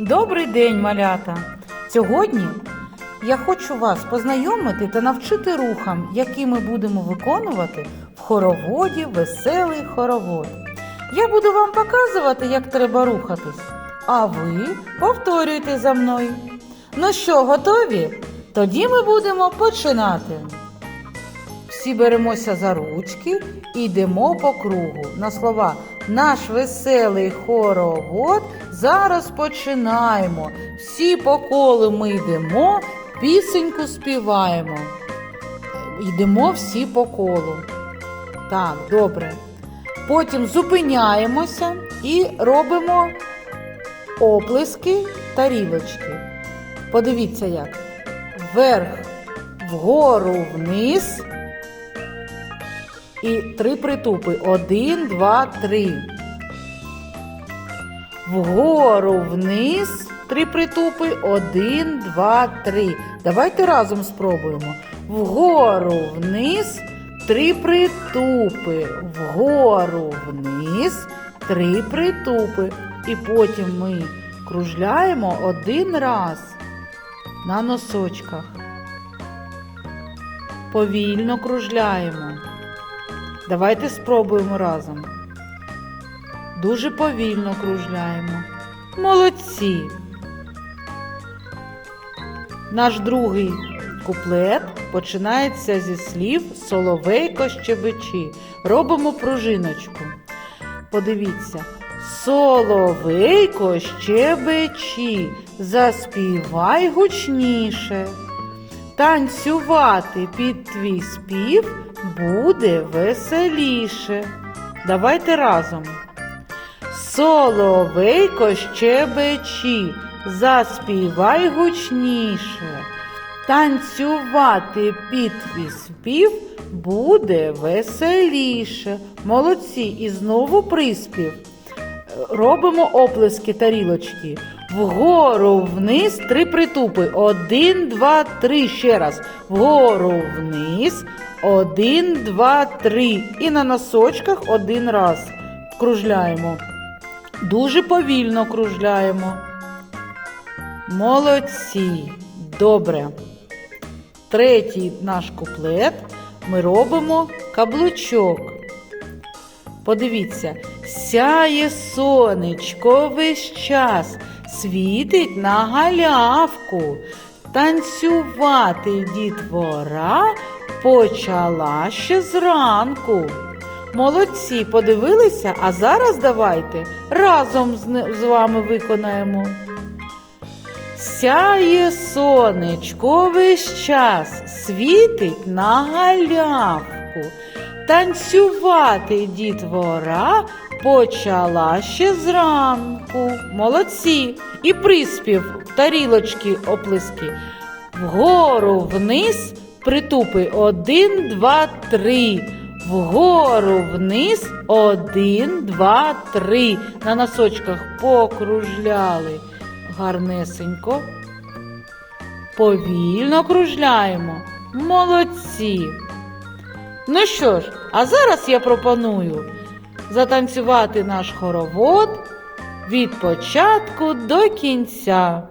Добрий день, малята! Сьогодні я хочу вас познайомити та навчити рухам, які ми будемо виконувати в хороводі веселий хоровод. Я буду вам показувати, як треба рухатись, а ви повторюйте за мною. Ну що, готові? Тоді ми будемо починати. Всі беремося за ручки і йдемо по кругу. На слова наш веселий хоровод. Зараз починаємо. Всі по колу ми йдемо, пісеньку співаємо. Йдемо всі по колу. Так, добре. Потім зупиняємося і робимо оплески тарілочки. Подивіться як. Вверх, вгору, вниз. І три притупи. Один, два, три. Вгору, вниз. Три притупи. Один, два, три. Давайте разом спробуємо. Вгору, вниз. Три притупи. Вгору, вниз. Три притупи. І потім ми кружляємо один раз на носочках. Повільно кружляємо. Давайте спробуємо разом. Дуже повільно кружляємо. Молодці. Наш другий куплет починається зі слів Соловейко щебечі. Робимо пружиночку. Подивіться. Соловейко щебечі, заспівай гучніше. Танцювати під твій спів буде веселіше. Давайте разом. Соловейко щебечі, заспівай гучніше. Танцювати під спів буде веселіше. Молодці, і знову приспів. Робимо оплески тарілочки. Вгору вниз три притупи. Один, два, три. Ще раз. Вгору вниз. Один, два, три. І на носочках один раз. Кружляємо. Дуже повільно кружляємо. Молодці. Добре. Третій наш куплет ми робимо каблучок. Подивіться, сяє сонечко весь час, світить на галявку. Танцювати дітвора почала ще зранку. Молодці, подивилися, а зараз давайте разом з, вами виконаємо. Сяє сонечко весь час, світить на галявку. Танцювати дітвора почала ще зранку. Молодці. І приспів тарілочки оплески. Вгору вниз притупи. Один, два, три. Вгору вниз. Один, два, три. На носочках покружляли. Гарнесенько. Повільно кружляємо. Молодці. Ну що ж, а зараз я пропоную затанцювати наш хоровод від початку до кінця.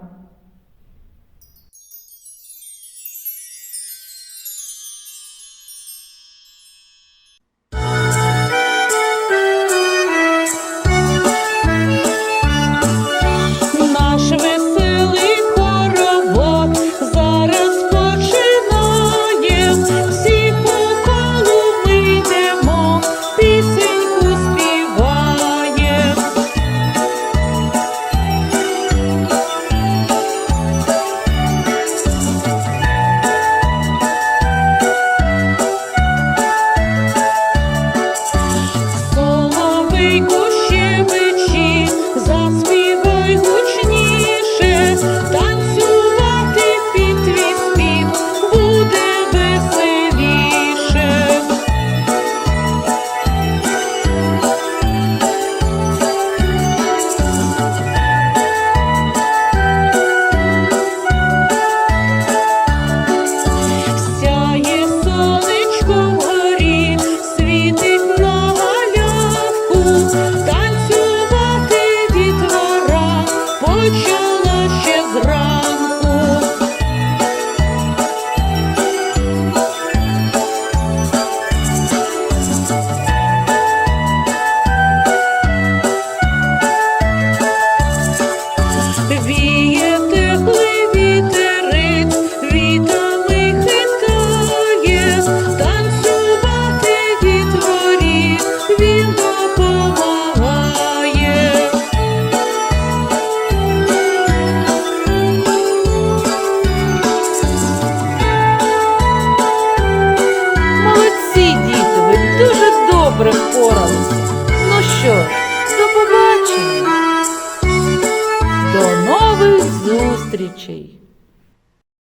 bebi. Зустрічей!